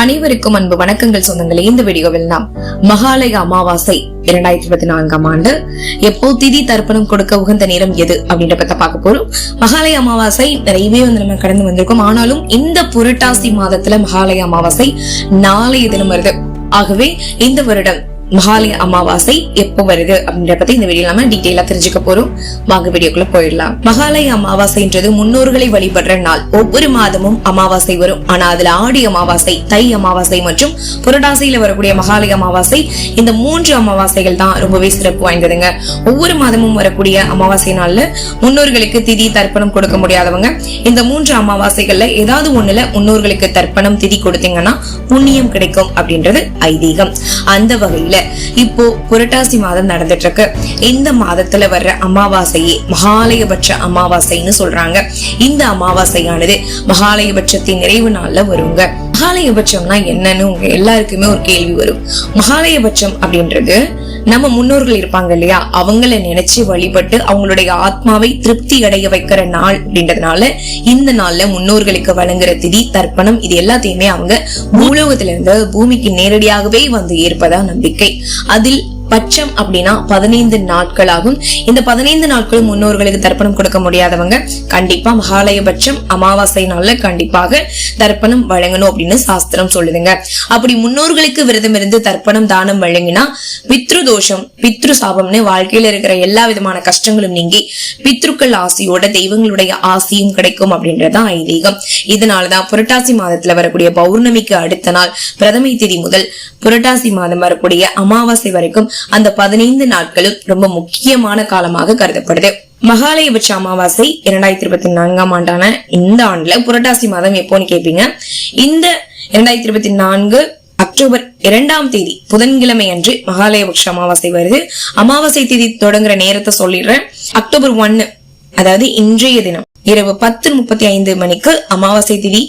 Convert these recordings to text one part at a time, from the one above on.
அனைவருக்கும் அன்பு வணக்கங்கள் சொந்தங்களே. இந்த வீடியோவில் நாம் மகாலய அமாவாசை இரண்டாயிரத்தி இருபத்தி நான்காம் ஆண்டு எப்போ திதி தர்ப்பணம் கொடுக்க உகந்த நேரம் எது அப்படின்ற பத்த பார்க்க போறோம். மகாலய அமாவாசை நிறையவே வந்து நம்ம கடந்து வந்திருக்கோம். ஆனாலும் இந்த புரட்டாசி மாதத்துல மகாலய அமாவாசை நாளைய தினம் வருது. ஆகவே இந்த வருடம் மகாலய அமாவாசை எப்போ வருது அப்படின்ற பத்தி இந்த வீடியோ நம்ம டீட்டெயிலா தெரிஞ்சுக்க போறோம். வாங்க வீடியோக்குள்ள போயிடலாம். மகாலய அமாவாசைன்றது முன்னோர்களை வழிபடுற நாள். ஒவ்வொரு மாதமும் அமாவாசை வரும். ஆனா அதுல ஆடி அமாவாசை தை அமாவாசை மற்றும் புரடாசையில வரக்கூடிய மகாலய அமாவாசை இந்த மூன்று அமாவாசைகள் தான் ரொம்பவே சிறப்பு வாய்ந்ததுங்க. ஒவ்வொரு மாதமும் வரக்கூடிய அமாவாசை நாள்ல முன்னோர்களுக்கு திதி தர்ப்பணம் கொடுக்க முடியாதவங்க இந்த மூன்று அமாவாசைகள்ல ஏதாவது ஒண்ணுல முன்னோர்களுக்கு தர்ப்பணம் திதி கொடுத்தீங்கன்னா புண்ணியம் கிடைக்கும் அப்படின்றது ஐதீகம். அந்த வகையில இப்போ புரட்டாசி மாதம் நடந்துட்டு இருக்கு இந்த மாதத்துல வர்ற அமாவாசையே மகாலயபட்ச அமாவாசைன்னு சொல்றாங்க. இந்த அமாவாசையானது மகாலயபட்சத்தின் நிறைவு நாள்ல வருங்க. மகாலயபட்சம்னா என்னன்னு உங்க எல்லாருக்குமே ஒரு கேள்வி வரும். மகாலயபட்சம் அப்படின்றது நம்ம முன்னோர்கள் இருப்பாங்க இல்லையா? அவங்கள நினைச்சு வழிபட்டு அவங்களுடைய ஆத்மாவை திருப்தி அடைய வைக்கிற நாள் அப்படின்றதுனால இந்த நாள்ல முன்னோர்களுக்கு வழங்குற திதி தர்ப்பணம் இது எல்லாத்தையுமே அவங்க பூலோகத்திலிருந்து பூமிக்கு நேரடியாகவே வந்து ஏற்பதா நம்பிக்கை. அதில் பட்சம் அப்படின்னா பதினைந்து நாட்கள் ஆகும் இந்த பதினைந்து நாட்களும் முன்னோர்களுக்கு தர்ப்பணம் கொடுக்க முடியாதவங்க கண்டிப்பா மகாலயபட்சம் அமாவாசை நாள்ல கண்டிப்பாக தர்ப்பணம் வழங்கணும் அப்படின்னு சாஸ்திரம் சொல்லுதுங்க. அப்படி முன்னோர்களுக்கு விரதம் இருந்து தர்ப்பணம் தானம் வழங்கினா பித்ரு தோஷம் பித்ரு சாபம்னு வாழ்க்கையில இருக்கிற எல்லா விதமான கஷ்டங்களும் நீங்கி பித்ருக்கள் ஆசையோட தெய்வங்களுடைய ஆசையும் கிடைக்கும் அப்படின்றதான் ஐதீகம். இதனாலதான் புரட்டாசி மாதத்துல வரக்கூடிய பௌர்ணமிக்கு அடுத்த நாள் பிரதமை திதி முதல் புரட்டாசி மாதம் வரக்கூடிய அமாவாசை வரைக்கும் அந்த பதினைந்து நாட்களும் ரொம்ப முக்கியமான காலமாக கருதப்படுது. மகாலயபட்ச அமாவாசை இரண்டாயிரத்தி இருபத்தி நான்காம் ஆண்டான இந்த ஆண்டுல புரட்டாசி மாதம் எப்போன்னு கேட்பீங்க இந்த இரண்டாயிரத்தி இருபத்தி நான்கு அக்டோபர் இரண்டாம் தேதி புதன்கிழமை அன்று மகாலயபட்ச அமாவாசை வருது. அமாவாசை தேதி தொடங்குற நேரத்தை சொல்லிடுறேன். அக்டோபர் ஒன்னு அதாவது இன்றைய தினம் இரவு பத்து முப்பத்தி ஐந்து மணிக்கு அமாவாசை திதி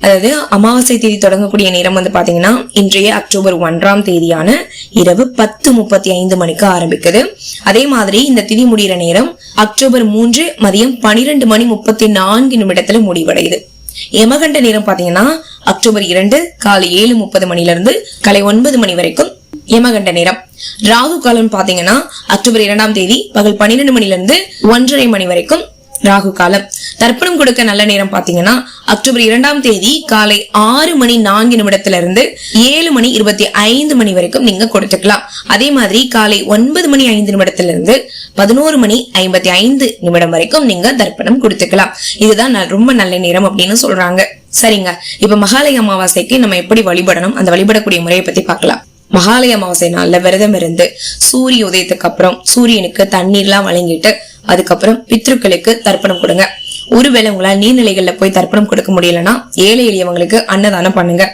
அதாவது அமாவாசை தேதி தொடங்கக்கூடிய நேரம் வந்து பாத்தீங்கன்னா இன்றைய அக்டோபர் ஒன்றாம் தேதியான இரவு பத்து முப்பத்தி ஐந்து மணிக்கு ஆரம்பிக்குது. அதே மாதிரி இந்த திதி முடிகிற நேரம் அக்டோபர் மூன்று மதியம் பனிரெண்டு மணி முப்பத்தி நான்கு நிமிடத்துல முடிவடையுது. யமகண்ட நேரம் பாத்தீங்கன்னா அக்டோபர் இரண்டு காலை ஏழு முப்பது மணில இருந்து காலை ஒன்பது மணி வரைக்கும் யமகண்ட நேரம். ராகு காலம் பாத்தீங்கன்னா அக்டோபர் இரண்டாம் தேதி பகல் பன்னிரெண்டு மணில இருந்து ஒன்றரை மணி வரைக்கும் ராகு காலம் தர்ப்பணம் கொடுக்க நல்ல நேரம் பாத்தீங்கன்னா அக்டோபர் இரண்டாம் தேதி காலை ஆறு மணி நான்கு நிமிடத்துல இருந்து ஏழு மணி இருபத்தி ஐந்து மணி வரைக்கும் நீங்க கொடுத்துக்கலாம். அதே மாதிரி காலை ஒன்பது மணி ஐந்து நிமிடத்துல இருந்து பதினோரு மணி ஐம்பத்தி ஐந்து நிமிடம் வரைக்கும் நீங்க தர்ப்பணம் கொடுத்துக்கலாம். இதுதான் ரொம்ப நல்ல நேரம் அப்படின்னு சொல்றாங்க. சரிங்க. இப்ப மகாலய அமாவாசைக்கு நம்ம எப்படி வழிபடணும்? அந்த வழிபடக்கூடிய முறையை பத்தி பார்க்கலாம். மகாலய அமாவாசை நாள்ல விரதம் இருந்து சூரிய உதயத்துக்கு அப்புறம் சூரியனுக்கு தண்ணீர்லாம் வழங்கிட்டு அதுக்கப்புறம் பித்ருக்களுக்கு தர்ப்பணம் கொடுங்க. ஒருவேளை உங்களால் நீர்நிலைகள்ல போய் தர்ப்பணம் கொடுக்க முடியலன்னா ஏழை எளியவங்களுக்கு அன்னதானம் பண்ணுங்க.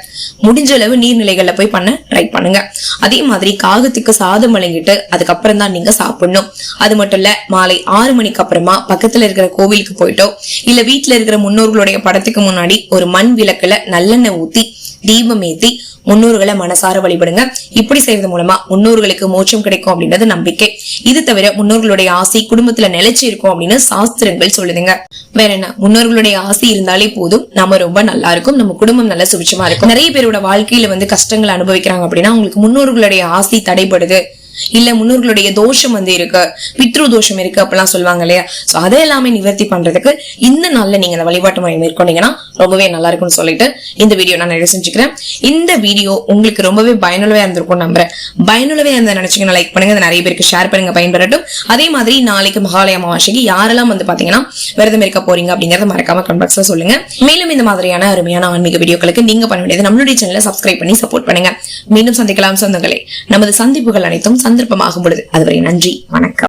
முடிஞ்ச அளவு நீர்நிலைகள்ல போய் பண்ண ட்ரை பண்ணுங்க. அதே மாதிரி காகத்துக்கு சாதம் வழங்கிட்டு அதுக்கப்புறம் தான் நீங்க சாப்பிடணும். அது மட்டும் இல்ல மாலை ஆறு மணிக்கு அப்புறமா பக்கத்துல இருக்கிற கோவிலுக்கு போயிட்டோ இல்ல வீட்டுல இருக்கிற முன்னோர்களுடைய படத்துக்கு முன்னாடி ஒரு மண் விளக்குல நல்லெண்ணெய் ஊத்தி தீபம் ஏத்தி முன்னோர்களை மனசார வழிபடுங்க. இப்படி செய்வது மூலமா முன்னோர்களுக்கு மோட்சம் கிடைக்கும் அப்படின்றது நம்பிக்கை. இது தவிர முன்னோர்களுடைய ஆசை குடும்பத்துல நிலைச்சு இருக்கும் அப்படின்னு சாஸ்திரங்கள் சொல்லுதுங்க. வேற என்ன? முன்னோர்களுடைய ஆசை இருந்தாலே போதும். நம்ம ரொம்ப நல்லா இருக்கும். நம்ம குடும்பம் நல்ல சுபிச்சமா இருக்கும். நிறைய பேரோட வாழ்க்கையில வந்து கஷ்டங்கள் அனுபவிக்கிறாங்க அப்படின்னா உங்களுக்கு முன்னோர்களுடைய ஆசை தடைபடுது. இல்ல முன்னோர்களுடைய தோஷம் வந்து இருக்கு பித்ரு தோஷம் இருக்கு அப்படிலாம் சொல்லுவாங்க இல்லையா? சோ அதை எல்லாமே நிவர்த்தி பண்றதுக்கு இந்த நாள்ல நீங்க அந்த வழிபாட்டு முறை மேற்கொண்டீங்கன்னா ரொம்பவே நல்லா இருக்கும்னு சொல்லிட்டு இந்த வீடியோ நான் நிறைய செஞ்சுக்கிறேன். இந்த வீடியோ உங்களுக்கு ரொம்பவே பயனுள்ளவே இருந்திருக்கும் நம்புறேன். பயனுள்ளவே இருந்தா நினைச்சீங்கன்னா லைக் பண்ணுங்க. நிறைய பேருக்கு ஷேர் பண்ணுங்க பயன்பெறட்டும். அதே மாதிரி நாளைக்கு மகாலய அமாவாசைக்கு யாரெல்லாம் வந்து பாத்தீங்கன்னா விரதம் இருக்க போறீங்க அப்படிங்கறத மறக்காம கமெண்ட் சொல்லுங்க. மேலும் இந்த மாதிரியான அருமையான ஆன்மீக வீடியோக்களுக்கு நீங்க பண்ண வேண்டியது நம்மளுடைய சேனலை சப்ஸ்கிரைப் பண்ணி சப்போர்ட் பண்ணுங்க. மீண்டும் சந்திக்கலாம் சொந்தங்களே. நமது சந்திப்புகள் அனைத்தும் சந்தர்ப்பமாகும் பொழுது. அதுவரை நன்றி வணக்கம்.